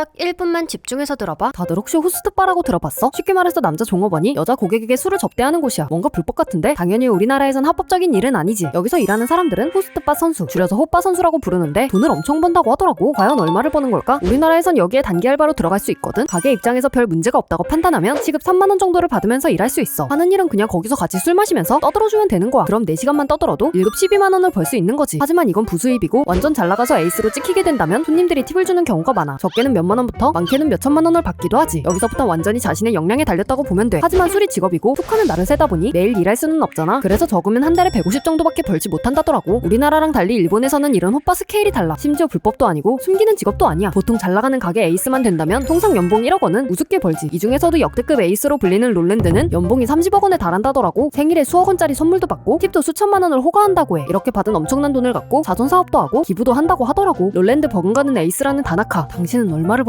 딱 1분만 집중해서 들어봐. 다들 혹시 호스트바라고 들어봤어? 쉽게 말해서 남자 종업원이 여자 고객에게 술을 접대하는 곳이야. 뭔가 불법 같은데? 당연히 우리나라에선 합법적인 일은 아니지. 여기서 일하는 사람들은 호스트바 선수, 줄여서 호빠 선수라고 부르는데 돈을 엄청 번다고 하더라고. 과연 얼마를 버는 걸까? 우리나라에선 여기에 단기 알바로 들어갈 수 있거든. 가게 입장에서 별 문제가 없다고 판단하면 시급 3만 원 정도를 받으면서 일할 수 있어. 하는 일은 그냥 거기서 같이 술 마시면서 떠들어주면 되는 거야. 그럼 4시간만 떠들어도 1급 12만 원을 벌 수 있는 거지. 하지만 이건 부수입이고 완전 잘 나가서 에이스로 찍히게 된다면 손님들이 팁을 주는 경우가 많아. 적게는 몇만 원부터 많게는 몇천만 원을 받기도 하지. 여기서부터 완전히 자신의 역량에 달렸다고 보면 돼. 하지만 술이 직업이고 툭하면 나를 세다 보니 매일 일할 수는 없잖아. 그래서 적으면 한 달에 150 정도밖에 벌지 못한다더라고. 우리나라랑 달리 일본에서는 이런 호빠 스케일이 달라. 심지어 불법도 아니고 숨기는 직업도 아니야. 보통 잘 나가는 가게 에이스만 된다면 통상 연봉 1억 원은 우습게 벌지. 이 중에서도 역대급 에이스로 불리는 롤랜드는 연봉이 30억 원에 달한다더라고. 생일에 수억 원짜리 선물도 받고 팁도 수천만 원을 호가한다고 해. 이렇게 받은 엄청난 돈을 갖고 자선 사업도 하고 기부도 한다고 하더라고. 롤랜드 버금가는 에이스라는 다나카. 당신은 얼마를